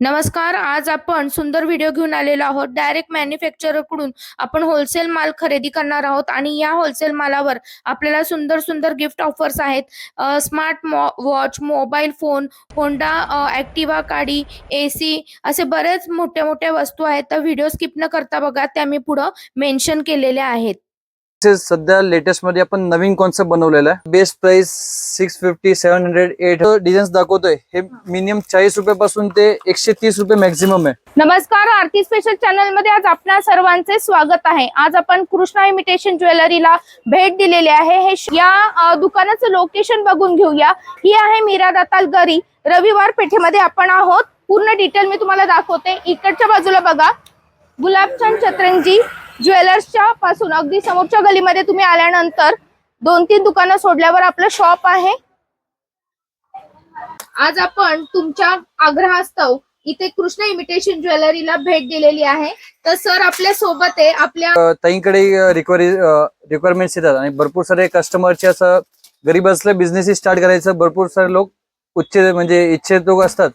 नमस्कार आज आपण सुंदर व्हिडिओ घेऊन आलेलो आहोत. डायरेक्ट मॅन्युफॅक्चररकडून आपण होलसेल माल खरेदी करणार आहोत आणि या होलसेल मालावर आपल्याला सुंदर सुंदर गिफ्ट ऑफर्स आहेत. Smart watch mobile phone Honda Activa गाडी ए सी असे बरेच मोठ्या मोठ्या वस्तू आहेत. तर व्हिडिओ स्किप न करता बघा त्या मी पुढं मेन्शन केलेल्या आहेत. तसेच सध्या लेटेस्टमध्ये आपण नवीन कॉन्सेप्ट बनवलेला आहे. Best price six fifty seven hundred eight designs दाखवतोय. हे मिनिमम चाळीस रुपयापासून ते एकशे तीस रुपये मॅक्झिमम आहे. नमस्कार आरती स्पेशल चॅनलमध्ये आज आपणा सर्वांचे स्वागत आहे. आज आपण कृष्णा इमिटेशन ज्वेलरीला भेट दिलेली आहे. हे या दुकानाचं लोकेशन बघून घेऊया. ही आहे मीरा दाताल गरी. रविवार पेठेमध्ये आपण आहोत. पूर्ण डिटेल मी तुम्हाला दाखवते. इकडच्या बाजूला बघा. गुलाबचंद चतरंजी. ज्वेलर्सच्या पासून अगदी समोरच्या गलीमध्ये तुम्ही आल्यानंतर दोन तीन दुकानं सोडल्यावर आपलं शॉप आहे. आज आपण तुमच्या आग्रहास्तव इथे कृष्ण इमिटेशन ज्वेलरीला भेट दिलेली आहे. तर सर आपल्यासोबत आहे आपल्या ताईंकडे रिक्वायरी रिक्वायरमेंट्स येतात आणि भरपूर सारे कस्टमरचे असं गरीब असलं बिझनेस स्टार्ट करायचं भरपूर सारे लोक उच्च म्हणजे इच्छित लोक असतात.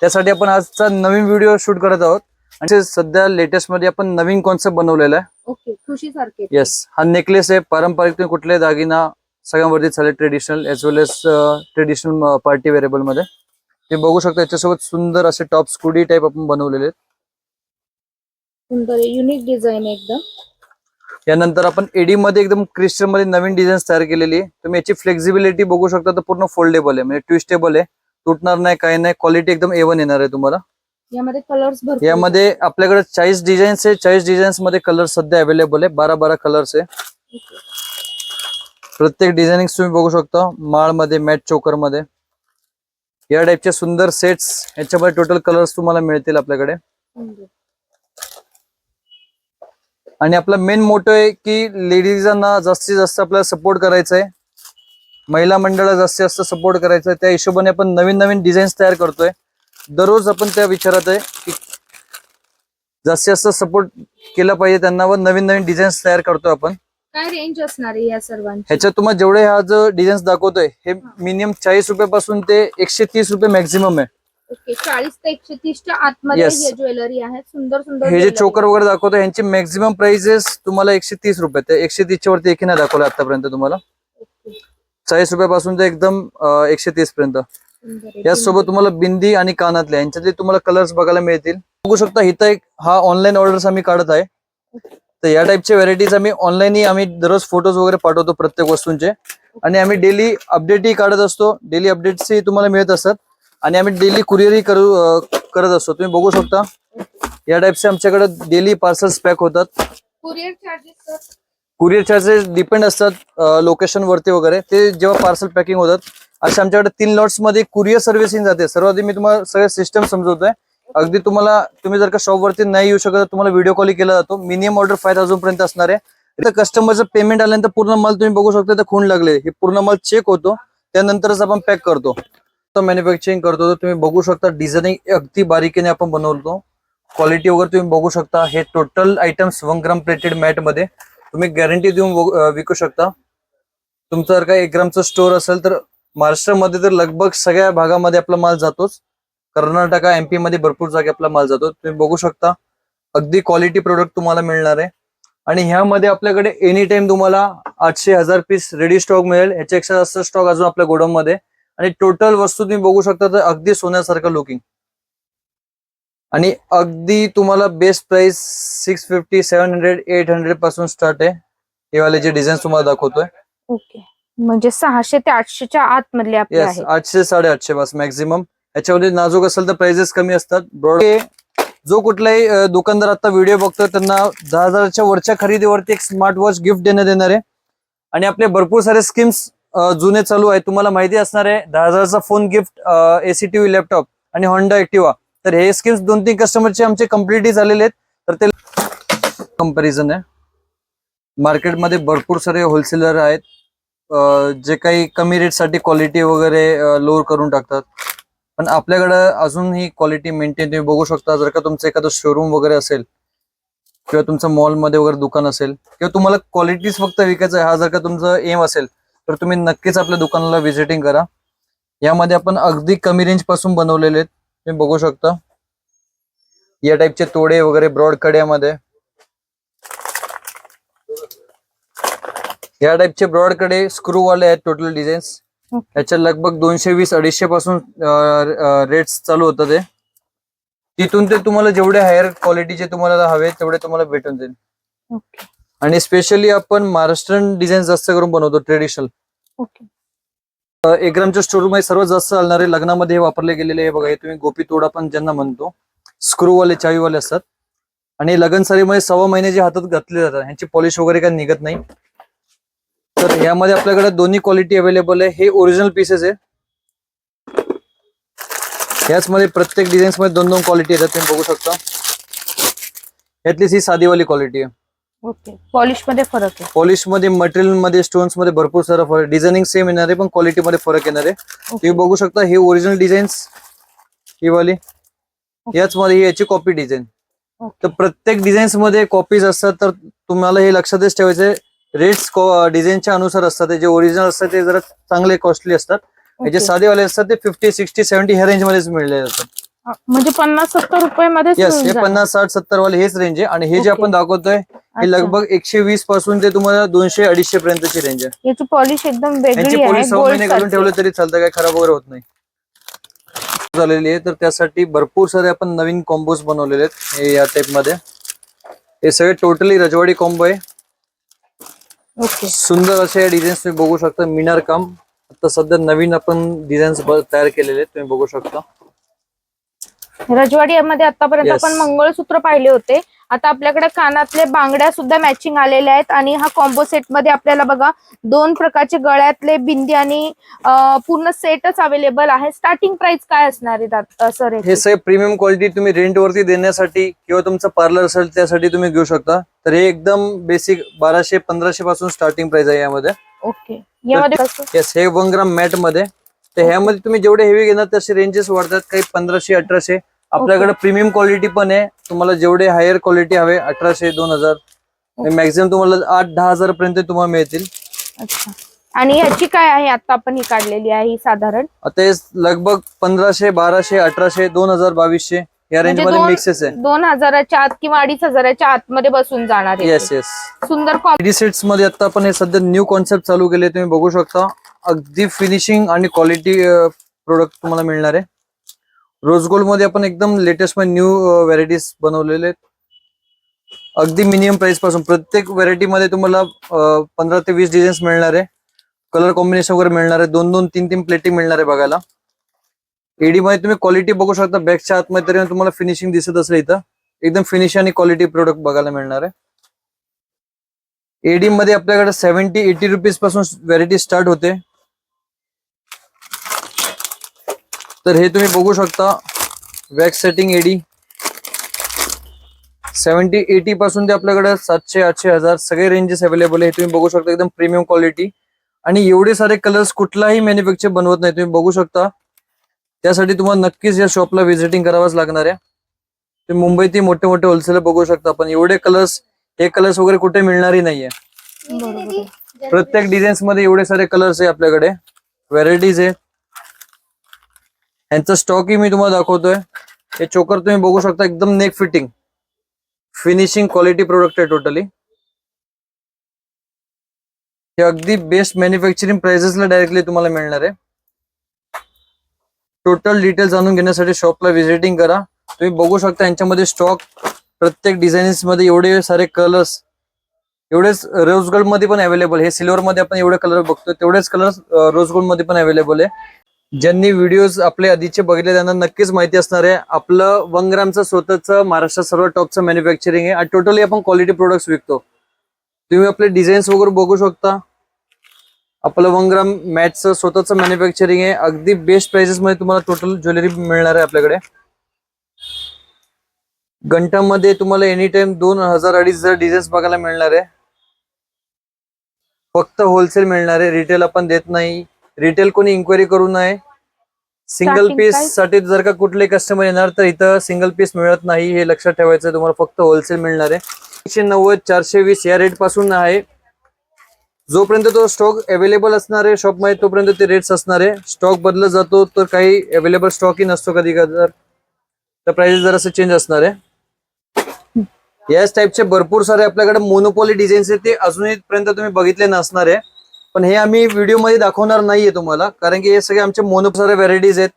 त्यासाठी आपण आजचा नवीन व्हिडिओ शूट करत आहोत. आणि सध्या लेटेस्टमध्ये आपण नवीन कॉन्सेप्ट बनवलेला आहे. ओके खुशी सारखे येस हा नेकलेस आहे. पारंपरिक कुठल्याही दागिना सगळ्यांवरती चालेल traditional as well as traditional party वेरेबलमध्ये. ते बघू शकता याच्यासोबत सुंदर असे टॉप स्कुडी टाईप आपण बनवलेले आहेत. सुंदर युनिक डिझाईन एकदम. यानंतर आपण एडी मध्ये एकदम क्रिस्टलमध्ये नवीन डिझाईन तयार केलेली आहे. तुम्ही याची फ्लेक्झिबिलिटी बघू शकता तर पूर्ण फोल्डेबल आहे. म्हणजे ट्विस्टेबल आहे. तुटणार नाही काही नाही क्वालिटी एकदम एवन येणार आहे तुम्हाला. यामध्ये कलर्स भरपूर यामध्ये आपल्याकडे चाळीस डिझाईन्स आहे. चाळीस डिझाईन्समध्ये कलर सध्या अवेलेबल आहे. बारा बारा कलर्स आहे. प्रत्येक डिझायनिंग तुम्ही बघू शकता. माळमध्ये मॅट चोकरमध्ये या टाईपचे सुंदर सेट्स याच्यामध्ये टोटल कलर्स तुम्हाला मिळतील आपल्याकडे. आणि आपला मेन मोटो आहे की लेडीजांना जास्तीत जास्त आपल्याला सपोर्ट करायचा आहे महिला मंडळाला जास्तीत जास्त सपोर्ट करायचा आहे त्या हिशोबाने आपण नवीन नवीन डिझाईन्स तयार करतोय. दररोज आपण त्या विचारात आहे की जास्तीत जास्त सपोर्ट केला पाहिजे त्यांना व नवीन नवीन डिझाईन्स तयार करतोय आपण काय रेंज असणार आहे या सर्वांची ह्याच्यात तुम्हाला जेवढे हा जो डिझाईन्स दाखवतोय हे मिनिमम चाळीस रुपयापासून ते एकशे तीस रुपये मॅक्झिमम आहे ओके चाळीस ते एकशे तीसच्या आतमध्ये Yes. हे ज्वेलरी आहे सुंदर सुंदर हे जे. चोकर वगैरे दाखवतो यांची मॅक्झिमम प्राइसेस तुम्हाला एकशे तीस रुपये ते एकशे तीसच्या वरती एकही नाही दाखवलं आतापर्यंत तुम्हाला ओके. चाळीस रुपयापासून ते एकदम अं, एकशे तीस पर्यंत याचसोबत तुम्हाला बिंदी आणि कानातले यांच्यातले तुम्हाला कलर्स बघायला मिळतील. बघू शकता इथं एक हा ऑनलाईन ऑर्डर्स आम्ही काढत आहे. तर या टाईपच्या व्हरायटीज आम्ही ऑनलाईनही आम्ही दररोज फोटोज वगैरे पाठवतो प्रत्येक वस्तूंचे. आणि आम्ही डेली अपडेटही काढत असतो. डेली अपडेट्सही तुम्हाला मिळत असतात आणि आम्ही डेली कुरिअरही करू करत असतो. तुम्ही बघू शकता या टाईपचे आमच्याकडे डेली पार्सल्स पॅक होतात. Courier charges courier charges depend असतात लोकेशन वरती वगैरे. ते जेव्हा पार्सल पॅकिंग होतात अशा आमच्याकडे तीन लॉट्समध्ये कुरिअर सर्व्हिसिंग जाते. सर्वात मी तुम्हाला सगळं सिस्टम समजवतोय. अगदी तुम्हाला तुम्ही जर का शॉप वरती नाही येऊ शकत तुम्हाला व्हिडिओ कॉल केला जातो. मिनिमम ऑर्डर फाय थाउजंड पर्यंत असणार आहे. तर कस्टमरचं पेमेंट आल्यानंतर पूर्ण माल तुम्ही बघू शकता तर खूण लागले. हे पूर्ण माल चेक होतो. त्यानंतरच आपण पॅक करतो. मॅन्युफॅक्चरिंग करतो. तर तुम्ही बघू शकता डिझाईनिंग अगदी बारीकीने आपण बनवतो. क्वालिटी वगैरे तुम्ही बघू शकता. हे total items one gram plated मॅटमध्ये तुम्ही गॅरंटी देऊन विकू शकता. तुमचं जर का एक ग्रामचं स्टोअर असेल तर महाराष्ट्रामध्ये तर लगभग सगळ्या भागामध्ये आपला माल जातोच. कर्नाटका एमपी मध्ये भरपूर जागी आपला माल जातो. तुम्ही बघू शकता अगदी क्वालिटी प्रोडक्ट तुम्हाला मिळणार आहे. आणि ह्यामध्ये आपल्याकडे एनी टाइम तुम्हाला आठशे हजार पीस रेडी स्टॉक मिळेल. ह्याच्यापेक्षा जास्त स्टॉक अजून आपल्या गोडाऊन मध्ये आणि टोटल वस्तू तुम्ही बघू शकता तर अगदी सोन्यासारखं लुकिंग आणि अगदी तुम्हाला best price six fifty seven hundred eight हंड्रेडपासून start आहे. हे वाले जे डिझाईन तुम्हाला दाखवतोय. ओके म्हणजे सहाशे ते आठशेच्या आतमधले आपले येस आहेत. आठशे साडेआठशे बस मॅक्झिमम याच्यामध्ये नाजूक असेल तर प्राइजेस कमी असतात. ब्रॉड जो कुठलाही अं, दुकानदार आता व्हिडिओ बघतो त्यांना दहा हजाराच्या वरच्या खरेदीवरती एक स्मार्ट वॉच गिफ्ट देण्यात येणार आहे. आणि आपले भरपूर सारे स्कीम्स जुने चालू आहेत. तुम्हाला माहिती असणार आहे दहा हजाराचा phone gift AC TV laptop आणि होंडा ऍक्टिवा तर हे स्कीम्स दोन तीन कस्टमरचे आमचे कम्प्लिटली झालेले आहेत. तर ते कंपॅरिझन आहे. मार्केटमध्ये भरपूर सारे होलसेलर आहेत. जे काही कमी रेटसाठी क्वालिटी वगैरे लोअर करून टाकतात. पण आपल्याकडं अजूनही क्वालिटी मेंटेन तुम्ही बघू शकता. जर का तुमचं एखादं शोरूम वगैरे असेल किंवा तुमचं मॉलमध्ये वगैरे दुकान असेल किंवा तुम्हाला क्वालिटीज फक्त विकायचं आहे हा जर का तुमचं एम असेल तर तुम्ही नक्कीच आपल्या दुकानाला व्हिजिटिंग करा. यामध्ये आपण अगदी कमी रेंजपासून बनवलेले आहेत. तुम्ही बघू शकता. या टाईपचे तोडे वगैरे ब्रॉड कड्यामध्ये या टाईपचे ब्रॉडकडे स्क्रू वाले आहेत टोटल डिझाईन्स याच्या लगभग दोनशे वीस अडीचशे पासून रेट्स चालू होतं ते. तिथून ते तुम्हाला जेवढे हायर क्वालिटीचे तुम्हाला हवे तेवढे तुम्हाला भेटून जाईल. ओके आणि स्पेशली आपण महाराष्ट्रीयन डिझाईन जास्त करून बनवतो ट्रेडिशनल एक ग्रामच्या स्टोरमध्ये सर्वात जास्त चालणारे लग्नामध्ये हे वापरले गेलेले आहे. बघा हे तुम्ही गोपी तोडा पण ज्यांना म्हणतो स्क्रूवाले चावीवाले असतात. आणि लगन साडीमध्ये सव्वा महिने जे हातात घातले जातात. ह्यांची पॉलिश वगैरे काही निघत नाही. तर यामध्ये आपल्याकडे दोन्ही क्वालिटी अवेलेबल आहे. हे ओरिजिनल पीसेस आहे. याच मध्ये प्रत्येक डिझाईन्समध्ये दोन दोन क्वालिटी येतात. तुम्ही बघू शकता. यातलीच ही साधीवाली क्वालिटी आहे. ओके. पॉलिशमध्ये फरक आहे. पॉलिशमध्ये मटेरियलमध्ये स्टोन्समध्ये भरपूर सारा फरक डिझायनिंग सेम येणार आहे पण क्वालिटी मध्ये फरक येणार आहे. तुम्ही बघू शकता हे ओरिजिनल डिझाईन्स ही वाली. याच मध्ये ही याची कॉपी डिझाईन तर प्रत्येक डिझाईन्समध्ये कॉपीज असतात तर तुम्हाला हे लक्षातच ठेवायचे रेट्स डिझाईनच्या अनुसार असतात जे ओरिजिनल असतात ते जरा चांगले कॉस्टली असतात. हे जे ओके. साधेवाले असतात ते फिफ्टी सिक्स्टी सेव्हन्टी ह्या रेंज मध्येच मिळले जातात. म्हणजे पन्नास सत्तर रुपये मध्ये येस हे पन्नास साठ सत्तर वाले हेच रेंज आहे. आणि हे जे. आपण दाखवतोय हे लगभग एकशे वीसपासून ते तुम्हाला दोनशे अडीचशे पर्यंतची रेंज आहे. याची पॉलिश एकदम वेगळी पोलीस सहा महिने घालून ठेवले तरी चालतं काय खराब वगैरे होत नाही. झालेली आहे तर त्यासाठी भरपूर सारे आपण नवीन कॉम्बोज बनवलेले आहेत हे या टाइपमध्ये. हे सगळे टोटली रजवाडी कॉम्बो आहे. ओके. सुंदर असे या डिझाईन्स तुम्ही बघू शकता. मिनार काम आता सध्या नवीन आपण डिझाईन्स तयार केलेले तुम्ही बघू शकता. रजवाडी मध्ये आतापर्यंत Yes. आपण मंगळसूत्र पाहिले होते. आता आपल्याकडे कानातले बांगड्या सुद्धा मॅचिंग आलेल्या आहेत आणि हा कॉम्बो सेटमध्ये आपल्याला बघा दोन प्रकारचे गळ्यातले बिंदी आणि अं, पूर्ण सेटच अवेलेबल आहे. स्टार्टिंग प्राइस काय असणार आहे सर हे सगळे प्रीमियम क्वालिटी तुम्ही रेंट वरती देण्यासाठी किंवा तुमचं पार्लर असेल त्यासाठी तुम्ही घेऊ शकता. तर हे एकदम बेसिक बाराशे पंधराशे पासून स्टार्टिंग प्राइस आहे यामध्ये. ओके यामध्ये येस हे वन ग्राम मॅटमध्ये. तर ह्यामध्ये तुम्ही जेवढे हेवी घेणार तसे रेंजेस वाढतात. काही पंधराशे अठराशे. आपल्याकडे प्रीमियम क्वालिटी पण आहे. तुम्हाला जेवढे हायर क्वालिटी हवे अठराशे दोन हजार. मॅक्झिमम तुम्हाला आठ दहा हजार पर्यंत तुम्हाला मिळतील. अच्छा. आणि ह्याची काय आहे? आता आपण ही काढलेली आहे साधारण. आता लगभग पंधराशे बाराशे अठराशे दोन हजार बावीसशे. या रेंजमध्ये दोन- मिक्सेस आहे. दोन हजाराच्या आत किंवा अडीच हजाराच्या आतमध्ये बसून जाणार येस येस सुंदर सेट्समध्ये आता आपण हे सध्या न्यू कॉन्सेप्ट चालू केले तुम्ही बघू शकता. अगदी फिनिशिंग आणि क्वालिटी प्रोडक्ट तुम्हाला मिळणार आहे. रोज गोल्डमध्ये आपण एकदम लेटेस्टमध्ये न्यू व्हरायटीज बनवलेले अगदी मिनिमम प्राइसपासून प्रत्येक व्हरायटी मध्ये तुम्हाला पंधरा ते वीस डिझाईन्स मिळणार आहे. कलर कॉम्बिनेशन वगैरे मिळणार आहे. दोन दोन तीन तीन प्लेटिंग मिळणार आहे बघायला. एडी मध्ये तुम्ही क्वालिटी बघू शकता. बॅगच्या आतमध्ये तरी तुम्हाला फिनिशिंग दिसत असेल इथं. एकदम फिनिश आणि क्वालिटी प्रोडक्ट बघायला मिळणार आहे. एडी मध्ये आपल्याकडे सेव्हन्टी एटी रुपीजपासून व्हरायटी स्टार्ट होते. तर हे तुम्ही बघू शकता. Wax setting AD seventy eighty पासून ते आपल्याकडे सातशे आठशे हजार सगळे रेंजेस अवेलेबल आहे. हे तुम्ही बघू शकता. एकदम प्रीमियम क्वालिटी आणि एवढे सारे कलर्स कुठलाही मॅन्युफॅक्चर बनवत नाही. तुम्ही बघू शकता. त्यासाठी तुम्हाला नक्कीच या शॉपला व्हिजिटिंग करावंच लागणार आहे. तुम्ही मुंबईतही मोठे मोठे होलसेलर बघू शकता पण एवढे कलर्स हे कलर्स वगैरे कुठे मिळणारही नाहीये. प्रत्येक डिझाईन्समध्ये एवढे सारे कलर्स आहे आपल्याकडे. व्हरायटीज आहे यांचा स्टॉकही मी तुम्हाला दाखवतोय. हे चोकर तुम्ही बघू शकता एकदम neck fitting finishing quality product आहे टोटली हे अगदी बेस्ट मॅन्युफॅक्चरिंग प्राइसेसला डायरेक्टली तुम्हाला मिळणार आहे. टोटल डिटेल जाणून घेण्यासाठी शॉपला व्हिजिटिंग करा. तुम्ही बघू शकता यांच्यामध्ये स्टॉक प्रत्येक डिझाईन्समध्ये एवढे सारे कलर्स एवढेच रोज गोल्डमध्ये पण अवेलेबल हे सिल्वर मध्ये आपण एवढे कलर बघतो तेवढेच कलर रोज गोल्डमध्ये पण अवेलेबल आहे. ज्यांनी व्हिडिओज आपले आधीचे बघितले त्यांना नक्कीच माहिती असणार आहे. आपलं वन ग्रामचं स्वतःचं महाराष्ट्रात सर्व टॉपचं मॅन्युफॅक्चरिंग आहे. आणि टोटली आपण क्वालिटी प्रोडक्ट्स विकतो. तुम्ही आपले डिझाईन्स वगैरे बघू शकता. आपलं वन ग्राम मॅटचं स्वतःचं मॅन्युफॅक्चरिंग आहे. अगदी बेस्ट प्राइसेस मध्ये तुम्हाला टोटल ज्वेलरी मिळणार आहे आपल्याकडे. घंटामध्ये तुम्हाला एनी टाइम दोन हजार अडीच हजार डिझाईन्स बघायला मिळणार आहे. फक्त होलसेल मिळणार आहे. रिटेल आपण देत नाही. रिटेल कोणी इन्क्वायरी करू नये. Single piece? साठी जर का कुठले कस्टमर येणार तर इथं सिंगल पीस मिळत नाही हे लक्षात ठेवायचं. तुम्हाला फक्त होलसेल मिळणार आहे. एकशे नव्वद चारशे वीस या रेटपासून आहे. जोपर्यंत तो स्टॉक अवेलेबल असणार आहे शॉपमध्ये तोपर्यंत ते रेट्स असणार. आहे स्टॉक बदलत जातो तर काही अवेलेबल स्टॉकही नसतो कधी कधी तर प्राइस जरासं चेंज असणार. आहे याच टाईपचे भरपूर सारे आपल्याकडे मोनोपॉली डिझाईन्स आहेत ते अजूनपर्यंत तुम्ही बघितले नसणार. आहे पण हे आम्ही व्हिडिओमध्ये दाखवणार नाहीये तुम्हाला कारण की हे सगळे आमचे मोनो सारे व्हरायटीज आहेत.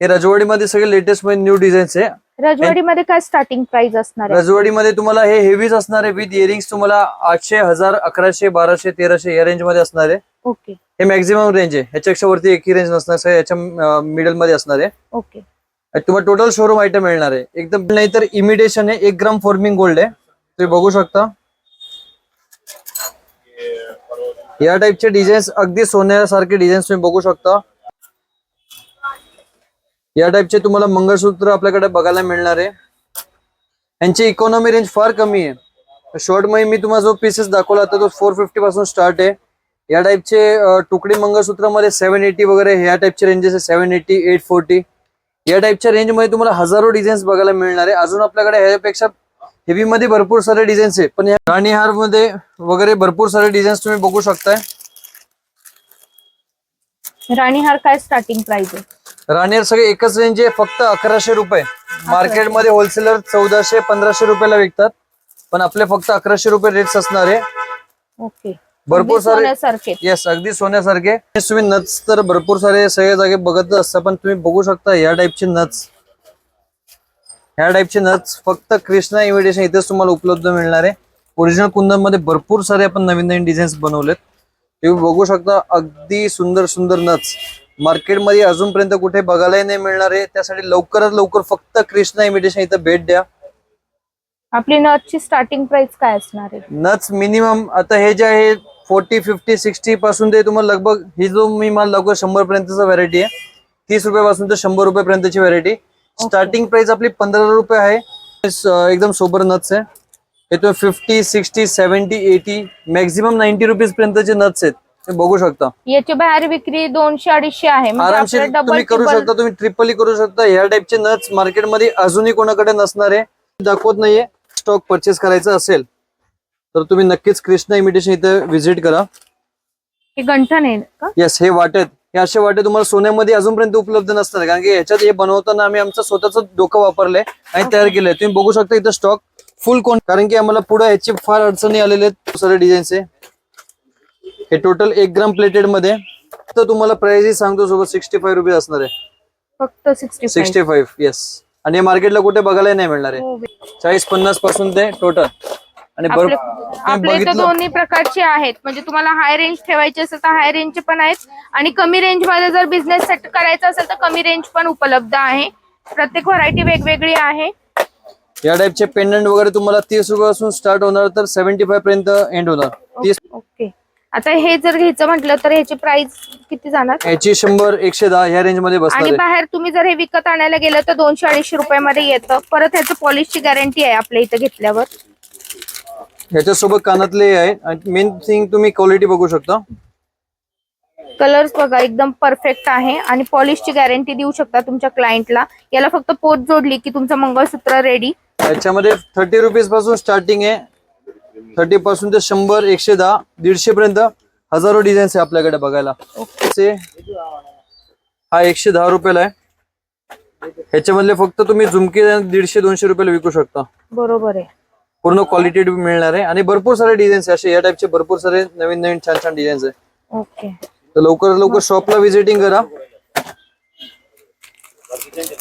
हे रजवाडीमध्ये सगळे लेटेस्टमध्ये न्यू डिझाईन्स आहे. रजवाडीमध्ये काय स्टार्टिंग प्राइस असणार आहे? रजवाडीमध्ये तुम्हाला हे हेवीच असणार आहे विथ इयरिंग्स तुम्हाला आठशे हजार अकराशे बाराशे तेराशे या रेंजमध्ये असणार आहे. ओके हे मॅक्झिमम रेंज आहे. ह्याच्यापेक्षा वरती एकही रेंज नसणार सगळं याच्या मिडलमध्ये असणार आहे. ओके आणि तुम्हाला टोटल शोरूम आयटम मिळणार आहे. एकदम नाही तर इमिटेशन आहे. एक ग्राम फॉर्मिंग गोल्ड आहे. तुम्ही बघू शकता. या टाइपचे डिझाईन्स अगदी सोन्यासारखे डिझाईन्स तुम्ही बघू शकता. या टाईपचे तुम्हाला मंगळसूत्र आपल्याकडे बघायला मिळणार आहे. यांची इकॉनॉमी रेंज फार कमी आहे. शॉर्टमध्ये मी तुम्हाला जो पीसेस दाखवला होता तो फोर फिफ्टी पासून स्टार्ट आहे. या टाईपचे अं, तुकडी मंगळसूत्रामध्ये सेव्हन एटी वगैरे ह्या टाईपचे रेंजेस आहे. सेव्हन एटी एट फोर्टी या टाईपच्या रेंजमध्ये तुम्हाला हजारो डिझाईन्स बघायला मिळणार आहे. अजून आपल्याकडे ह्यापेक्षा हेवी मध्ये भरपूर सारे डिझाईन्स आहे. पण राणी राणीहारमध्ये वगैरे भरपूर सारे डिझाईन्स तुम्ही बघू शकताय. राणीहार काय स्टार्टिंग प्राइस आहे? राणीहार सगळे एकच रेंज आहे फक्त अकराशे रुपये. मार्केटमध्ये होलसेलर चौदाशे पंधराशे रुपयाला विकतात. पण आपले फक्त अकराशे रुपये रेट्स असणार आहे. ओके. भरपूर सारे येस अगदी सोन्यासारखे. तुम्ही नट्स तर भरपूर सारे सगळे जागे बघत असता पण तुम्ही बघू शकता या टाईपचे नट्स ह्या टाईपचे नट्स फक्त कृष्णा इन्व्हिटेशन इथेच तुम्हाला उपलब्ध मिळणार आहे. ओरिजिनल कुंदनमध्ये भरपूर सारे आपण नवीन नवीन डिझाईन्स बनवलेत. तुम्ही बघू शकता अगदी सुंदर सुंदर नट्स मार्केटमध्ये अजूनपर्यंत कुठे बघायलाही नाही मिळणार आहे. त्यासाठी लवकरात लवकर फक्त कृष्णा इन्व्हिटेशन इथं भेट द्या. आपली नटची स्टार्टिंग प्राइस काय असणार आहे? नट्स मिनिमम आता हे जे आहे फोर्टी फिफ्टी सिक्स्टी पासून ते तुम्हाला लगभग ही जो मी माल दाखवतो शंभर पर्यंतचा व्हरायटी आहे. तीस रुपयापासून ते शंभर रुपयापर्यंतची व्हरायटी स्टार्टिंग प्राइस आपली पंधरा रुपये आहे. एकदम सोबर नट्स आहे. हे तुम्ही fifty sixty seventy eighty maximum ninety rupees पर्यंतचे नट्स आहेत. बघू शकता. याची बाहेर विक्री दोनशे अडीचशे आहे. म्हणजे आरामशीर तुम्ही करू शकता तुम्ही ट्रिपली करू शकता. ह्या टाइपचे नट्स मार्केटमध्ये अजूनही कोणाकडे नसणार आहे दाखवत नाहीये. स्टॉक परचेस करायचा असेल तर तुम्ही नक्कीच कृष्णा इमिटेशन इथे व्हिजिट करा. हे गंठन आहे का? येस हे वाटेत हे असे वाटे तुम्हाला सोन्यामध्ये अजूनपर्यंत उपलब्ध नसतात कारण की ह्याच्यात हे बनवताना आम्ही आमचं स्वतःच डोकं वापरलंय आणि तयार केलंय. तुम्ही बघू शकता इथं स्टॉक फुल कोण कारण की आम्हाला पुढे ह्याची फार अडचणी आलेले आहेत डिझाईन्स आहे हे टोटल एक ग्राम प्लेटेडमध्ये. तर तुम्हाला प्राइस सांगतो सोबत सिक्स्टी फाईव्ह रुपीज असणार आहे. फक्त सिक्स्टी सिक्स्टी फाईव्ह येस आणि हे मार्केटला कुठे बघायला नाही मिळणार हो, आहे चाळीस पन्नासपासून ते टोटल आणि आपले बरं तुम्ही आपले इथं बघितलं दोन्ही प्रकारचे आहेत. म्हणजे तुम्हाला हाय रेंज ठेवायचे असेल तर हाय रेंजचे पण आहेत. आणि कमी रेंजमध्ये जर बिझनेस सेट करायचा असेल तर कमी रेंज पण उपलब्ध आहे. प्रत्येक व्हरायटी वेगवेगळी आहे. या टाइपचे पेंडंट वगैरे तुम्हाला तीस रुपयापासून स्टार्ट होणार तर सेव्हन्टी फाईव्ह पर्यंत एंड होणार. तीस ओके. आता हे जर घ्यायचं म्हटलं तर ह्याची प्राइस किती जाणार? याची शंभर एकशे दहा ह्या रेंजमध्ये बसणार आणि आहे. बाहेर तुम्ही जर हे विकत आणायला गेलं तर दोनशे अडीचशे रुपयामध्ये येतं. परत ह्याचं पॉलिशची गॅरंटी आहे आपल्या इथं घेतल्यावर. ह्याच्यासोबत कानातले आहे. आणि मेन थिंग तुम्ही क्वालिटी बघू शकता. कलर्स बघा एकदम परफेक्ट आहे. आणि पॉलिशची गॅरंटी देऊ शकता तुमच्या क्लायंटला याला फक्त पोत जोडली की तुमचं मंगळसूत्र रेडी याच्यामध्ये थर्टी रुपीजपासून स्टार्टिंग आहे. थर्टी पासून ते शंभर एकशे दहा दीडशे पर्यंत हजारो डिझाईन्स आहे आपल्याकडे बघायला. से- हा एकशे दहा रुपयाला आहे. ह्याच्यामधले फक्त तुम्ही झुमके दीडशे दोनशे रुपयाला विकू शकता. बरोबर आहे. पूर्ण क्वालिटी मिळणार आहे. आणि भरपूर सारे डिझाईन्स आहे. असे या टाइपचे भरपूर सारे नवीन नवीन छान छान डिझाईन्स आहे. ओके तर लवकरात लवकर शॉपला व्हिजिटिंग करा.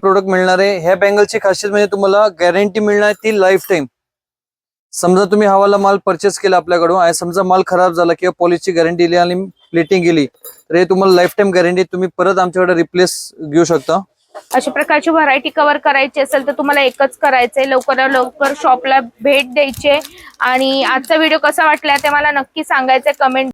प्रोडक्ट मिळणार आहे. ह्या बँगलची खासियत म्हणजे तुम्हाला गॅरंटी मिळणार आहे ती लाईफ टाईम समजा तुम्ही हवाला माल परचेस केला आपल्याकडून आणि समजा माल खराब झाला किंवा पॉलिशची गॅरंटी दिली आणि प्लेटिंग गेली तर हे तुम्हाला लाईफ टाईम गॅरंटी तुम्ही परत आमच्याकडे रिप्लेस घेऊ शकता. अशा प्रकारची व्हरायटी कव्हर करायची असेल तर तुम्हाला एकच करायचंय. लवकरात लवकर शॉपला भेट द्यायची. आणि आजचा व्हिडिओ कसा वाटला ते मला नक्की सांगायचंय. कमेंट